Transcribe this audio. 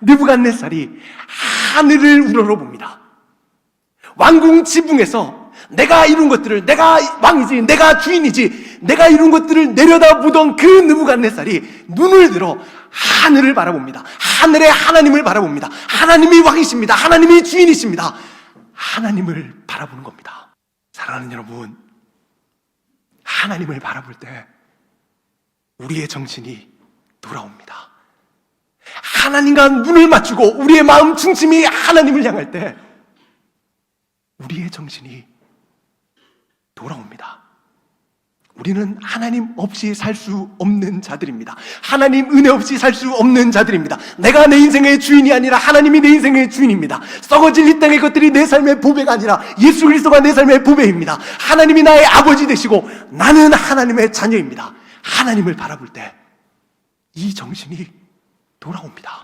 느부갓네살이 하늘을 우러러봅니다. 왕궁 지붕에서 내가 이룬 것들을 내가 왕이지 내가 주인이지 내가 이룬 것들을 내려다보던 그 느부갓네살이 눈을 들어 하늘을 바라봅니다. 하늘의 하나님을 바라봅니다. 하나님이 왕이십니다. 하나님이 주인이십니다. 하나님을 바라보는 겁니다. 사랑하는 여러분, 하나님을 바라볼 때 우리의 정신이 돌아옵니다. 하나님과 눈을 맞추고 우리의 마음 중심이 하나님을 향할 때 우리의 정신이 돌아옵니다. 우리는 하나님 없이 살 수 없는 자들입니다. 하나님 은혜 없이 살 수 없는 자들입니다. 내가 내 인생의 주인이 아니라 하나님이 내 인생의 주인입니다. 썩어질 이 땅의 것들이 내 삶의 보배가 아니라 예수 그리스도가 내 삶의 보배입니다. 하나님이 나의 아버지 되시고 나는 하나님의 자녀입니다. 하나님을 바라볼 때 이 정신이 돌아옵니다.